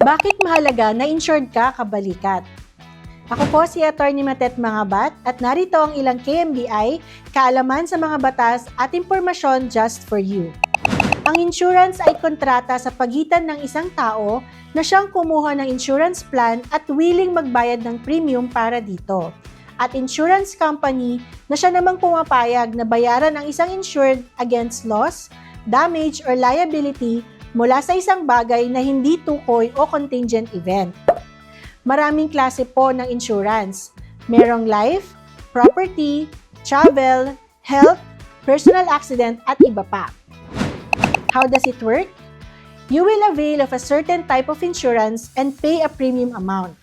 Bakit mahalaga na insured ka kabalikat? Ako po si Attorney Matet Mangabat at narito ang ilang KMBI, kaalaman sa mga batas at impormasyon just for you. Ang insurance ay kontrata sa pagitan ng isang tao na siyang kumuha ng insurance plan at willing magbayad ng premium para dito. At insurance company na siya namang pumapayag na bayaran ang isang insured against loss, damage, or liability mula sa isang bagay na hindi tukoy o contingent event. Maraming klase po ng insurance. Merong life, property, travel, health, personal accident, at iba pa. How does it work? You will avail of a certain type of insurance and pay a premium amount.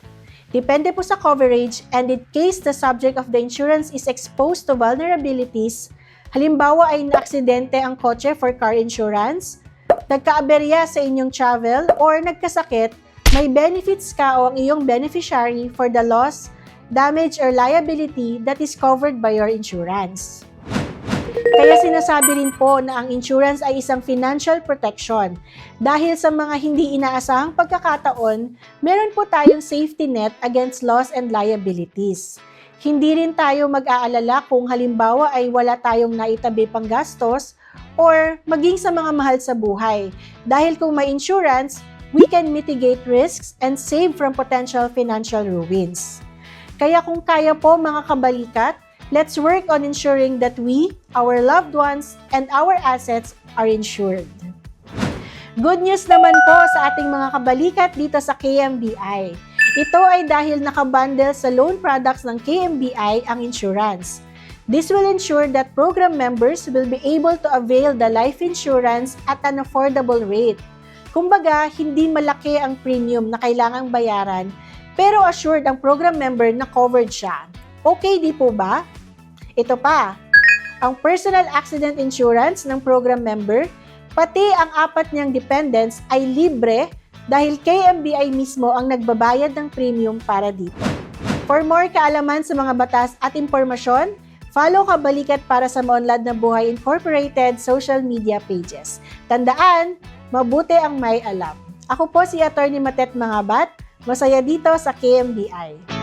Depende po sa coverage and in case the subject of the insurance is exposed to vulnerabilities, halimbawa ay naaksidente ang kotse for car insurance, nagkaaberya sa inyong travel, or nagkasakit, may benefits ka o ang iyong beneficiary for the loss, damage, or liability that is covered by your insurance. Kaya sinasabi rin po na ang insurance ay isang financial protection. Dahil sa mga hindi inaasahang pagkakataon, meron po tayong safety net against loss and liabilities. Hindi rin tayo mag-aalala kung halimbawa ay wala tayong naitabi pang gastos or maging sa mga mahal sa buhay. Dahil kung may insurance, we can mitigate risks and save from potential financial ruins. Kaya kung kaya po mga kabalikat, let's work on ensuring that we, our loved ones, and our assets are insured. Good news naman po sa ating mga kabalikat dito sa KMBI. Ito ay dahil nakabundle sa loan products ng KMBI ang insurance. This will ensure that program members will be able to avail the life insurance at an affordable rate. Kumbaga, hindi malaki ang premium na kailangang bayaran, pero assured ang program member na covered siya. Okay di po ba? Ito pa, ang personal accident insurance ng program member, pati ang apat niyang dependents ay libre dahil KMBI mismo ang nagbabayad ng premium para dito. For more kaalaman sa mga batas at impormasyon, follow Kabalikat para sa Maunlad na Buhay Incorporated social media pages. Tandaan, mabuti ang may alam. Ako po si Attorney Matet Mangabat, masaya dito sa KMBI.